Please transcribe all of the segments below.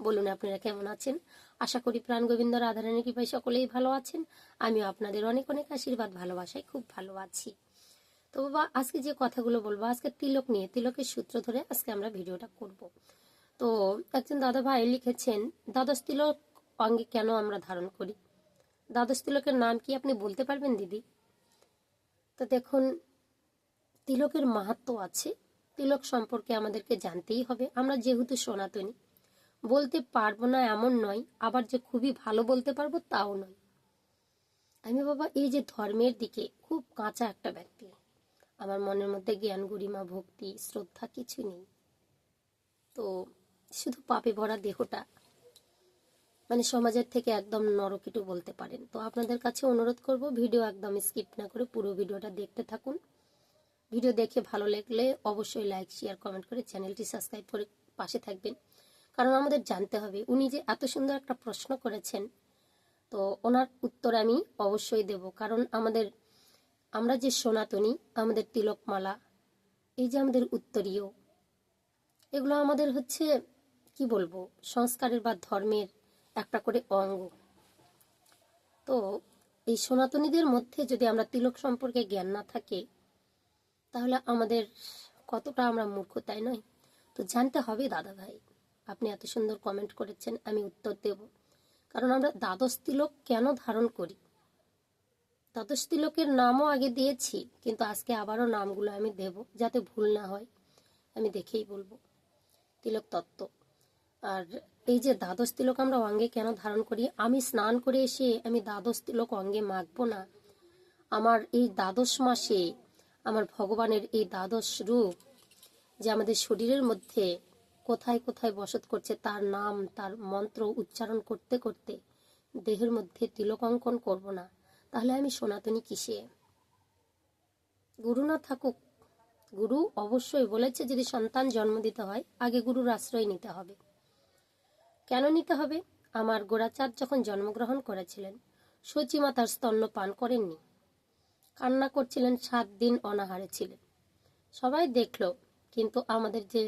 বলুন আপনারা কেমন আছেন? আশা করি প্রাণ গোবিন্দ রাধারানী কৃপায় সকলেই ভালো আছেন। আমিও আপনাদের অনেক অনেক আশীর্বাদ, ভালোবাসায় খুব ভালো আছি। তো বাবা, আজকে যে কথাগুলো বলব, আজকে তিলক নিয়ে, তিলকের সূত্র ধরে আজকে আমরা ভিডিওটা করব। তো একজন দাদা ভাই লিখেছেন, দ্বাদশ তিলক অঙ্গে কেন আমরা ধারণ করি? দ্বাদশ তিলকের নাম কি আপনি বলতে পারবেন, দিদি? তো দেখুন, তিলকের মাহাত্ম আছে। তিলক সম্পর্কে আমাদেরকে জানতেই হবে। আমরা যেহেতু সনাতনী বলতে পারব না এমন নয়, আবার যে খুবই ভালো বলতে পারব তাও নয়। আমি বাবা, এই যে ধর্মের দিকে খুব কাঁচা একটা ব্যক্তি। আমার মনের মধ্যে জ্ঞান, গরিমা, ভক্তি, শ্রদ্ধা কিছু নেই। তো শুধু পাপে ভরা দেহটা। মানে সমাজের থেকে একদম নরকিটু বলতে পারেন। তো আপনাদের কাছে অনুরোধ করব, ভিডিও একদম স্কিপ না করে পুরো ভিডিওটা দেখতে থাকুন। ভিডিও দেখে ভালো লাগলে অবশ্যই লাইক, শেয়ার, কমেন্ট করে চ্যানেলটি সাবস্ক্রাইব করে পাশে থাকবেন। কারণ আমাদের জানতে হবে। উনি যে এত সুন্দর একটা প্রশ্ন করেছেন, তো ওনার উত্তর আমি অবশ্যই দেব। কারণ আমাদের, আমরা যে সনাতনী, আমাদের তিলকমালা, এই যে আমাদের উত্তরীয়, এগুলো আমাদের হচ্ছে, কি বলব, সংস্কারের বা ধর্মের একটা করে অঙ্গ। তো এই সনাতনীদের মধ্যে যদি আমরা তিলক সম্পর্কে জ্ঞান না থাকে, তাহলে আমাদের কতটা আমরা মূর্খ তাই নয়? তো জানতে হবে দাদা ভাই আপনি এত সুন্দর কমেন্ট করেছেন, আমি উত্তর দেব। কারণ আমরা দ্বাদশ তিলক কেন ধারণ করি? দ্বাদশ তিলকের নামও আগে দিয়েছি, কিন্তু আজকে আবারও নামগুলো আমি দেব, যাতে ভুল না হয়। আমি দেখেই বলব। তিলক তত্ত্ব। আর এই যে দ্বাদশ তিলক আমরা অঙ্গে কেন ধারণ করি? আমি স্নান করে এসে আমি দ্বাদশ তিলক অঙ্গে মাখবো না। আমার এই দ্বাদশ মাসে আমার ভগবানের এই দ্বাদশ রূপ যে আমাদের শরীরের মধ্যে কোথায় কোথায় বসত করছে, তার নাম, তার মন্ত্র উচ্চারণ করতে করতে দেহের মধ্যে তিলক অঙ্কন করব না। তাহলে আমি সনাতনী কিসে? গুরু না থাকুক। গুরু অবশ্যই বলেছে, যদি সন্তান জন্ম দিতে হয়, আগে গুরুর আশ্রয় নিতে হবে। কেন নিতে হবে? আমার গোড়াচাঁদ যখন জন্মগ্রহণ করেছিলেন, সচিমা তার স্তন্য পান করেননি। কান্না করছিলেন, সাত দিন অনাহারে ছিলেন। সবাই দেখল, কিন্তু আমাদের যে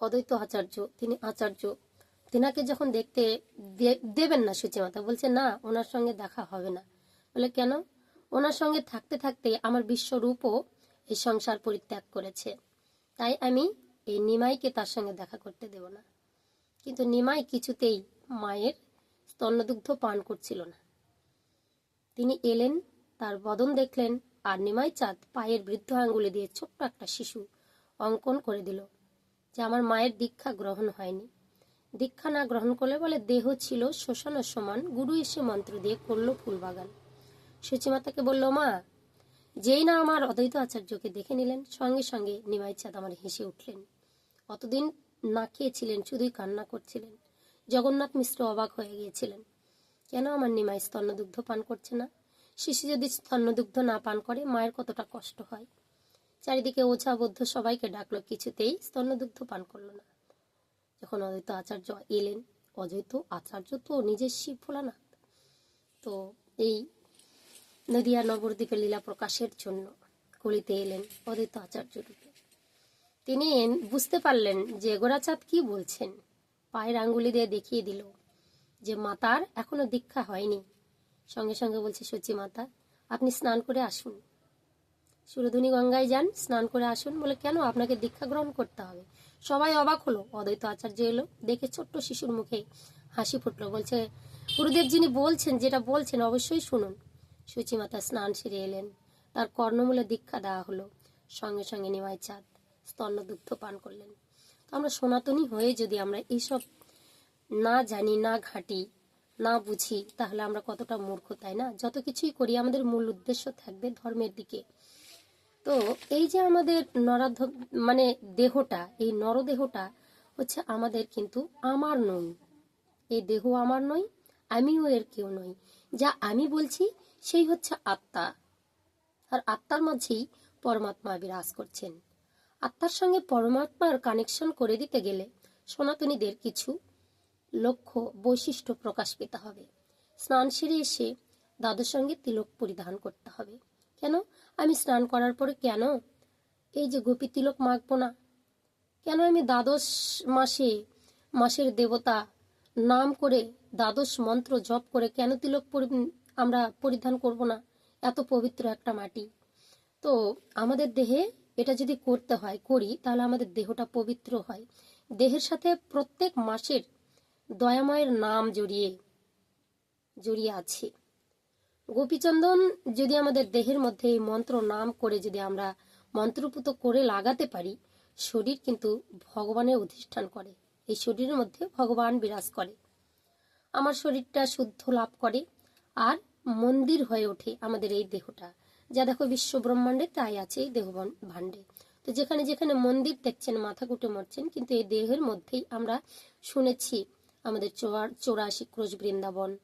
অদ্বৈত আচার্য, তিনি আচার্য, তেনাকে যখন দেখতে দেবেন না সুচিমাতা বলছে না, ওনার সঙ্গে দেখা হবে না। বলে, কেন? ওনার সঙ্গে থাকতে থাকতে আমার বিশ্বরূপও এই সংসার পরিত্যাগ করেছে। তাই আমি এই নিমাইকে তার সঙ্গে দেখা করতে দেব না। কিন্তু নিমাই কিছুতেই মায়ের স্তন্যদুগ্ধ পান করছিল না। তিনি এলেন, তার বদন দেখলেন, আর নিমাই চাঁদ পায়ের বৃদ্ধ আঙ্গুলে দিয়ে ছোট্ট একটা শিশু অঙ্কন করে দিল। যে আমার মায়ের দীক্ষা গ্রহণ হয়নি। দীক্ষা না গ্রহণ করলে বলে দেহ ছিল শোষণের সমান। গুরু এসে মন্ত্র দিয়ে করল ফুলবাগান সুচিমাতাকে বলল, মা, যেই না আমার অদ্বৈত আচার্যকে দেখে নিলেন, সঙ্গে সঙ্গে নিমাই চাঁদ আমার হেসে উঠলেন। অতদিন না খেয়েছিলেন, শুধুই কান্না করছিলেন। জগন্নাথ মিশ্র অবাক হয়ে গিয়েছিলেন। কেন আমার নিমাই স্তন্যদুগ্ধ পান করছে না? শিশু যদি স্তন্যদুগ্ধ না পান করে, মায়ের কতটা কষ্ট হয়? চারিদিকে ওঝা বৌদ্ধ সবাইকে ডাকলো, কিছুতেই স্তন্যদুগ্ধ পান করল না। যখন অদ্বৈত আচার্য এলেন, অদ্বৈত আচার্য তো নিজের শিব ভোলানাথ। তো এই নদিয়া নবদ্বীপের লীলা প্রকাশের জন্য কলিতে এলেন অদ্বৈত আচার্য রূপে। তিনি বুঝতে পারলেন যে গোরাচাঁদ কি বলছেন। পায়ের আঙ্গুলি দিয়ে দেখিয়ে দিল যে মাতার এখনও দীক্ষা হয়নি। সঙ্গে সঙ্গে বলছে, সচি মাতা, আপনি স্নান করে আসুন। সুরধুনি গঙ্গায় যান, স্নান করে আসুন। বলে, কেন? আপনাকে দীক্ষা গ্রহণ করতে হবে। সবাই অবাক হলো। অদ্বৈত আচার্য এলো, দেখে ছোট্ট শিশুর মুখে হাসি ফুটলো। বলছে, গুরুদেব যিনি বলছেন, যেটা বলছেন অবশ্যই শুনুন। সুচিমাতা স্নান সেরে এলেন। তার কর্ণমূলে দীক্ষা দেওয়া হলো। সঙ্গে সঙ্গে নিমাই চাঁদ স্তন্যদুগ্ধ পান করলেন। তো আমরা সনাতনী হয়ে যদি আমরা এইসব না জানি, না ঘাঁটি, না বুঝি, তাহলে আমরা কতটা মূর্খ, তাই না? যত কিছুই করি, আমাদের মূল উদ্দেশ্য থাকবে ধর্মের দিকে। তো এই যে আমাদের নরাধ মানে দেহটা, এই নরদেহটা হচ্ছে আমাদের কিন্তু আমার নই। এই দেহ আমার নই, আমিও এর কেউ নই। যা আমি বলছি, সেই হচ্ছে আত্মা। আর আত্মার মাঝেই পরমাত্মা বিরাজ করছেন। আত্মার সঙ্গে পরমাত্মার কানেকশন করে দিতে গেলে সনাতনীদের কিছু লক্ষ্য, বৈশিষ্ট্য প্রকাশ পেতে হবে। স্নান সেরে এসে দাদুর সঙ্গে তিলক পরিধান করতে হবে। কেন? আমি স্নান করার পরে কেন? এই যে গোপী তিলক মাখবো না। কেন আমি দ্বাদশ মাসে, মাসের দেবতা নাম করে দ্বাদশ মন্ত্র জপ করে কেন তিলক আমরা পরিধান করব না? এত পবিত্র একটা মাটি। তো আমাদের দেহে এটা যদি করতে হয়, করি, তাহলে আমাদের দেহটা পবিত্র হয়। দেহের সাথে প্রত্যেক মাসের দয়াময়ের নাম জড়িয়ে জড়িয়ে আছে। গোপীচন্দন যদি আমাদের দেহের মধ্যে এই মন্ত্র নাম করে যদি আমরা মন্ত্রপুত করে লাগাতে পারি, শরীর কিন্তু ভগবানের অধিষ্ঠান করে। এই শরীরের মধ্যে ভগবান বিরাজ করে। আমার শরীরটা শুদ্ধ লাভ করে আর মন্দির হয়ে ওঠে আমাদের এই দেহটা। যা দেখো বিশ্ব ব্রহ্মাণ্ডে, তাই আছে এই দেহ ভাণ্ডে। তো যেখানে যেখানে মন্দির দেখছেন, মাথা কুটে মরছেন, কিন্তু এই দেহের মধ্যেই আমরা শুনেছি আমাদের চৌরা- চৌরাশি ক্রোশ বৃন্দাবন,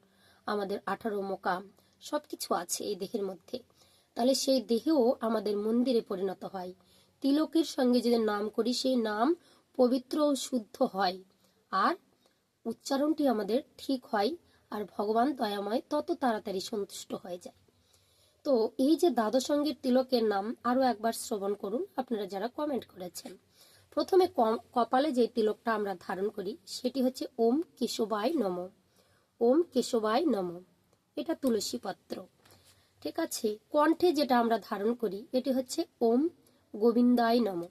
আমাদের আঠারো মোকাম। সবকিছু আছে এই দেহের মধ্যে। তাহলে সেই দেহেও আমাদের মন্দিরে পরিণত হয়। তিলকের সঙ্গে যদি নাম করি, সেই নাম পবিত্র ও শুদ্ধ হয়। আর উচ্চারণটি আমাদের ঠিক হয় আর ভগবান দয়াময় তত তাড়াতাড়ি সন্তুষ্ট হয়ে যায়। তো এই যে দ্বাদশঙ্গের তিলকের নাম আরও একবার শ্রবণ করুন, আপনারা যারা কমেন্ট করেছেন। প্রথমে কপালে যে তিলকটা আমরা ধারণ করি, সেটি হচ্ছে ওম কেশবায় নম। ওম কেশবায় নম। এটা তুলসী পত্র। ঠিক আছে? কণ্ঠে যেটা আমরা ধারণ করি, এটি হচ্ছে ওম গোবিন্দায় নম।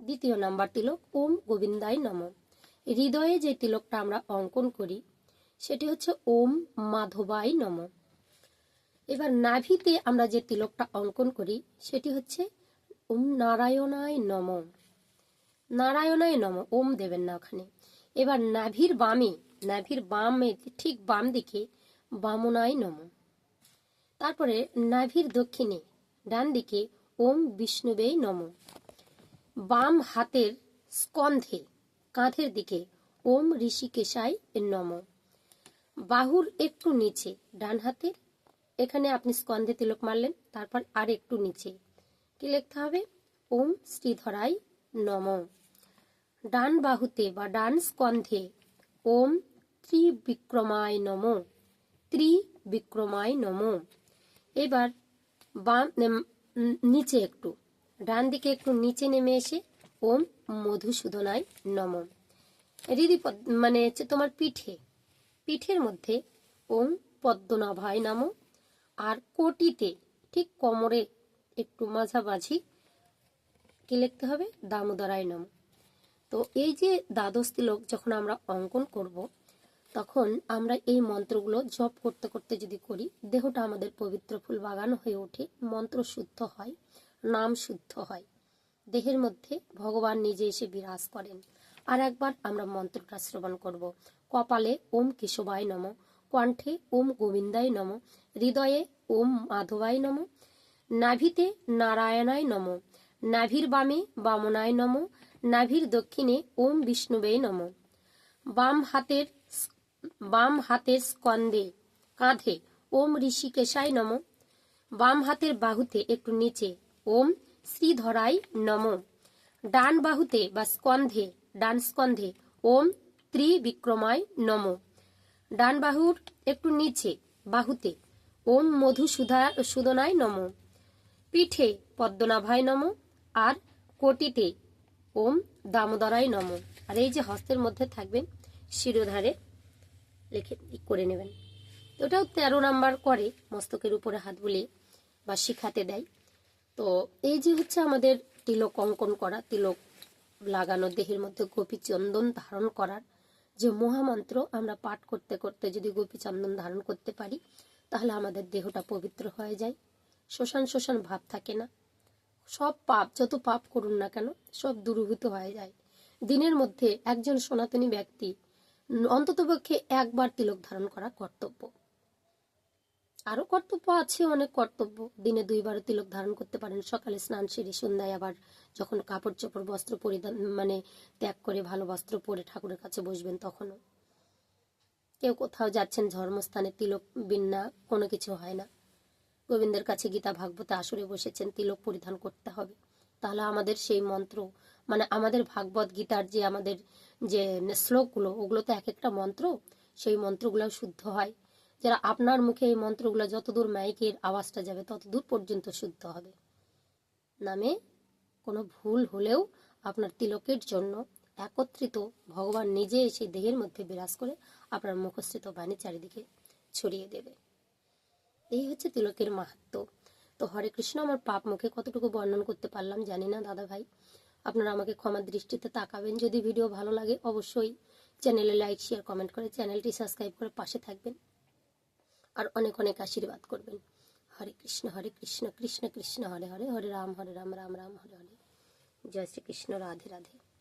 দ্বিতীয় নাম্বার তিলক, ওম গোবিন্দায় নম। হৃদয়ে যে তিলকটা আমরা অঙ্কন করি, সেটি হচ্ছে ওম মাধবায় নম। এবার নাভিতে আমরা যে তিলকটা অঙ্কন করি, সেটি হচ্ছে ওম নারায়ণায় নম। নারায়ণায় নম, ওম দেবেন না ওখানে। এবার নাভির বামে নাভির বামে, ঠিক বাম দিকে বামনায় নম। তারপরে নাভির দক্ষিণে ডান দিকে ওম বিষ্ণুবেই নম। বাম হাতের স্কন্ধে, কাঁধের দিকে ওম ঋষিকেশাই নম। বাহুর একটু নিচে, ডান হাতের, এখানে আপনি স্কন্ধে তিলক মারলেন, তারপর আর একটু নিচে। কি লিখতে হবে? ওম শ্রীধরাই নম। ডান বাহুতে বা ডান স্কন্ধে ওম ত্রিবিক্রমায় নম। ত্রিবিক্রমায় নম। এবার বাম নিচে একটু। ডান দিকে একটু নিচে নেমে এসে ওম মধুসূদনায় নম। হৃদি মানে হচ্ছে তোমার পিঠে। পিঠের মধ্যে ওম পদ্মনাভায় নাম। আর কোটিতে ঠিক কোমরে একটু মাঝামাঝি কি লিখতে হবে? দামোদরায় নাম। তো এই যে দ্বাদশ তিলক যখন আমরা অঙ্কন করব তখন আমরা এই মন্ত্রগুলো জপ করতে করতে যদি করি, দেহটা আমাদের পবিত্র ফুল বাগান হয়ে ওঠে, মন্ত্র শুদ্ধ হয়, নাম শুদ্ধ হয়। দেহের মধ্যে ভগবান নিজে এসে বিরাজ করেন। আর একবার আমরা মন্ত্রটা শ্রবণ করব। কপালে ওম কেশবায় নম, কণ্ঠে ওম গোবিন্দায় নম, হৃদয়ে ওম মাধবায় নম, নাভিতে নারায়ণায় নম, নাভির বামে বামনায় নম, নাভির দক্ষিণে ওম বিষ্ণুবে নম। বাম হাতের বাম হাতের স্কন্দে কাঁধে ওম ঋষিকেশায় নম। বাম হাতের বাহুতে একটু নিচে ওম শ্রীধরাই নম। ডান বাহুতে বা স্কন্ধে, ডান স্কন্ধে ওম ত্রিবিক্রমায় নম। ডান বাহুর একটু নিচে বাহুতে ওম মধুসূধা সুদনায় নম। পিঠে পদ্মনাভায় নম আর কোটিতে ওম দামোদরায় নম। আর এই যে হস্তের মধ্যে থাকবেন শিরোধারে লিখে করে নেবেন। ওটাও তেরো নাম্বার করে মস্তকের উপরে হাত বুলিয়ে বা শিখাতে দেয়। তো এই যে হচ্ছে আমাদের তিলক অঙ্কন করা, তিলক লাগানো, দেহের মধ্যে গোপী চন্দন ধারণ করার যে মহামন্ত্র আমরা পাঠ করতে করতে যদি গোপী চন্দন ধারণ করতে পারি, তাহলে আমাদের দেহটা পবিত্র হয়ে যায়। শ্মশান শ্মশান ভাব থাকে না। সব পাপ, যত পাপ করুন না কেন, সব দূরীভূত হয়ে যায়। দিনের মধ্যে একজন সনাতনী ব্যক্তি অন্ততপক্ষে একবার তিলক ধারণ করা কর্তব্য। আরও কর্তব্য আছে, অনেক কর্তব্য। দিনে দুইবার তিলক ধারণ করতে পারেন। সকালে স্নান সেরে সন্ধ্যায় আবার যখন কাপড় চোপড় বস্ত্র পরিধান মানে ত্যাগ করে ভালো বস্ত্র পরে ঠাকুরের কাছে বসবেন তখনও। কেউ কোথাও যাচ্ছেন, ধর্মস্থানে তিলক বিনা কোনো কিছু হয় না। গোবিন্দের কাছে গীতা, ভাগবতে আসরে বসেছেন, তিলক পরিধান করতে হবে। তাহলে আমাদের সেই মন্ত্র মানে আমাদের ভাগবত গীতার যে আমাদের যে শ্লোকগুলো ওগুলো তো এক একটা মন্ত্র, সেই মন্ত্রগুলো শুদ্ধ হয়। যারা আপনার মুখে এই মন্ত্রগুলো যতদূর মাইকের আওয়াজটা যাবে, ততদূর পর্যন্ত শুদ্ধ হবে। নামে কোনো ভুল হলেও আপনার তিলকের জন্য একত্রিত ভগবান নিজে এসে দেহের মধ্যে বিরাজ করে আপনার মুখস্থিত বাণী চারিদিকে ছড়িয়ে দেবে। এই হচ্ছে তিলকের মাহাত্ম। তো হরে কৃষ্ণ, আমার পাপ মুখে কতটুকু বর্ণন করতে পারলাম জানি না দাদা ভাই আপনারা আমাকে ক্ষমার দৃষ্টিতে তাকাবেন। যদি ভিডিও ভালো লাগে, অবশ্যই চ্যানেলে লাইক শেয়ার কমেন্ট করে চ্যানেলটি সাবস্ক্রাইব করে পাশে থাকবেন। আর অনেক অনেক আশীর্বাদ করবেন। হরে কৃষ্ণ হরে কৃষ্ণ কৃষ্ণ কৃষ্ণ, হরে হরে হরে রাম হরে রাম রাম রাম, হরে হরে। জয় শ্রীকৃষ্ণ রাধে রাধে।